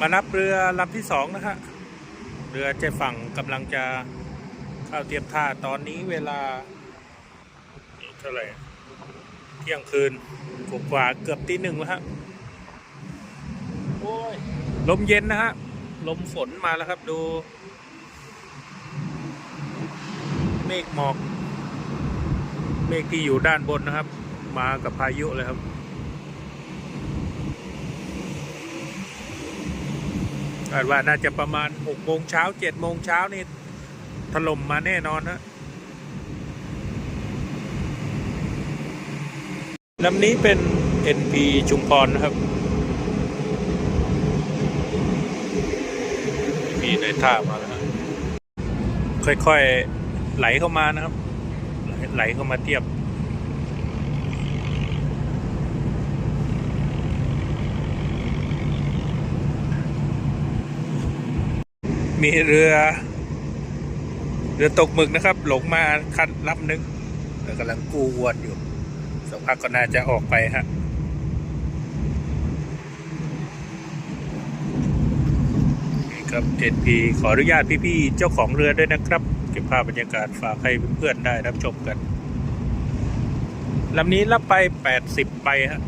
มารับเรือลำที่สองนะฮะ เรือเจฝั่งกำลังจะเข้าเทียบท่าตอนนี้เวลาเท่าไหร่เที่ยงคืนกว่าๆเกือบตีหนึ่งแล้วฮะโอ้ยลมเย็นนะฮะ ลมฝนมาแล้วครับดูเมฆหมอก เมฆที่อยู่ด้านบนนะครับ มากับพายุเลยครับ คาดว่าน่าจะประมาณ6โมงเช้า7โมงเช้านี่ถล่มมาแน่นอนนะลำนี้เป็น NP ชุมพรนะครับ มีในท่ามาแล้วค่อยๆไหลเข้ามานะครับ ไหลเข้ามาเทียบ มีเรือ เรือตกหมึกนะครับ หลงมาคันลำหนึงแล้วกำลังกู้อวนอยู่สักพักก็น่าจะออกไปฮะนี่ครับ NP ขออนุญาตพี่ๆเจ้าของเรือด้วยนะครับ เก็บภาพบรรยากาศฝากให้เพื่อนๆได้รับชมกันลำนี้รับไป 80 ไปฮะ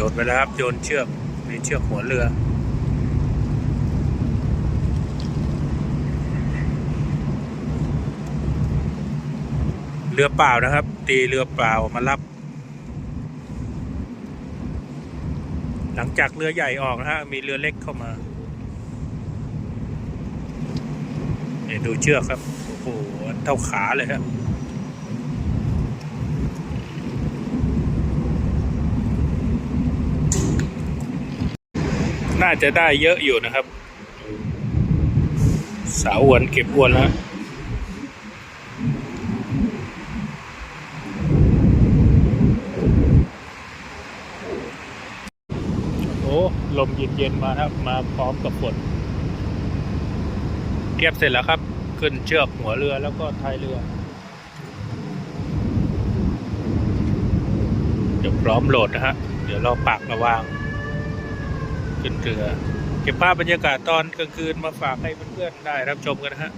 ยนไปแล้วครับโยนเชือกในเชือกหัวเรือเรือเปล่านะครับ ตีเรือเปล่ามารับ หลังจากเรือใหญ่ออกนะฮะมีเรือเล็กเข้ามาเนี่ยดูเชือกครับโอ้โหเท่าขาเลยครับ น่าจะได้เยอะอยู่นะครับ สาวอวนเก็บอวนแล้วโอ้ลมเย็นๆมาครับมาพร้อมกับฝนเทียบเสร็จแล้วครับ ขึ้นเชือกหัวเรือแล้วก็ท้ายเรือเดี๋ยวพร้อมโหลดนะฮะ เดี๋ยวเราปักมาวาง ขึ้นเรือ เก็บภาพบรรยากาศตอนกลางคืนมาฝากให้เพื่อนๆได้รับชมกันนะฮะ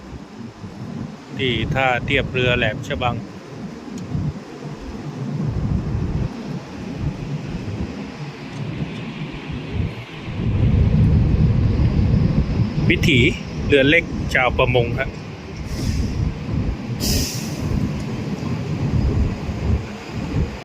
ที่ท่าเทียบเรือแหลมฉบัง วิถีเรือเล็กชาวประมงครับ